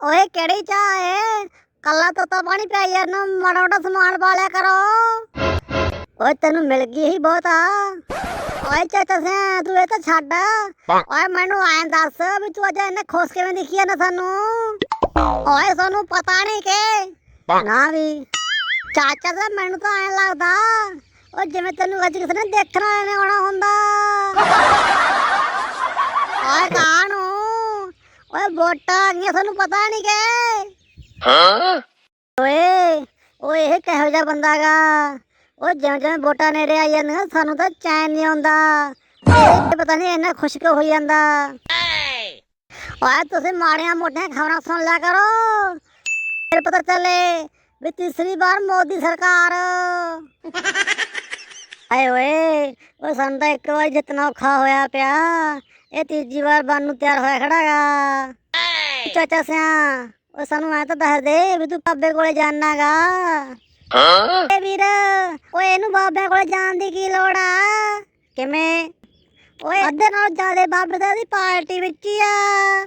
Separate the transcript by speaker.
Speaker 1: ਓਏ ਕਿਹੜੀ ਚਾਹ ਏ? ਕੱਲਾ ਤੋਤਾ ਪਾਣੀ ਪਿਆਈ ਯਾਰ ਨੂੰ ਮਾੜਾ ਮੋਟਾ ਸਮਾਨ ਪਾ ਲਿਆ ਕਰੋ। ਓਏ ਤੈਨੂੰ ਮਿਲ ਗਈ ਹੀ ਬਹੁਤ ਆ। ਓਏ ਚਾਚਾ ਸਿਆ ਤੂੰ ਇਹ ਤਾਂ ਛੱਡ। ਓਏ ਮੈਨੂੰ ਐਂ ਦੱਸ ਵੀ ਤੂੰ ਅੱਜ ਇਹਨੇ ਖੁਸ਼ ਕਿਵੇਂ ਦਿਖੀ ਆ ਨਾ ਸਾਨੂੰ? ਓਏ ਸਾਨੂੰ ਪਤਾ ਨਹੀਂ ਕਿ। ਨਾ ਵੀ। ਚਾਚਾ ਦਾ ਮੈਨੂੰ ਤਾਂ ਐਂ ਲੱਗਦਾ ਓ ਜਿਵੇਂ ਤੈਨੂੰ ਅੱਜ ਕਿਸੇ ਨੇ ਦੇਖਣਾ ਆਉਣਾ ਹੁੰਦਾ ਓਏ ਕਾਹਨੂੰ ਵੋਟਾਂ ਆ ਗਈਆਂ ਤੁਹਾਨੂੰ ਪਤਾ ਨਹੀਂ ਕਿ ਓਏ ਓਏ ਇਹ ਕਿਹੋ ਜਿਹਾ ਬੰਦਾ ਗਾ? ਉਹ ਜਿਵੇਂ ਜਿਵੇਂ ਵੋਟਾਂ ਨੇੜੇ ਆਈ ਜਾਂਦੀਆਂ ਸਾਨੂੰ ਤਾਂ ਚੈਨ ਨਹੀਂ ਆਉਂਦਾ। ਇਹ ਪਤਾ ਨਹੀਂ ਇੰਨਾ ਖੁਸ਼ਕ ਹੋਈ ਜਾਂਦਾ। ਓਏ ਤੁਸੀਂ ਮਾੜੀਆਂ ਮੋਟੀਆਂ ਖਬਰਾਂ ਸੁਣ ਲਿਆ ਕਰੋ। ਫਿਰ ਪਤਾ ਚੱਲੇ ਵੀ ਤੀਸਰੀ ਵਾਰ ਮੋਦੀ ਸਰਕਾਰ। ਆਏ ਓਏ ਉਹ ਸਾਨੂੰ ਤਾਂ ਇੱਕ ਵਾਰ ਜਿੱਤਣਾ ਔਖਾ ਹੋਇਆ ਪਿਆ। ਇਹ ਤੀਜੀ ਵਾਰ ਬਣ ਨੂੰ ਤਿਆਰ ਹੋਇਆ ਖੜਾਗਾ ਚਾਚਾ ਸਿਆ। ਉਹ ਸਾਨੂੰ ਐ ਤਾਂ ਦੱਸ ਦੇ ਵੀ ਤੂੰ ਬਾਬੇ ਕੋਲੇ ਜਾਣਾਗਾ। ਏ ਵੀਰ ਓਏ ਇਹਨੂੰ ਬਾਬੇ ਕੋਲੇ ਜਾਣ ਦੀ ਕੀ ਲੋੜ ਆ? ਕਿਵੇਂ? ਓਏ ਅੱਧੇ ਨਾਲ ਜ਼ਿਆਦੇ ਬਾਬੇ ਦਾ ਦੀ ਪਾਰਟੀ ਵਿੱਚ ਹੀ ਆ।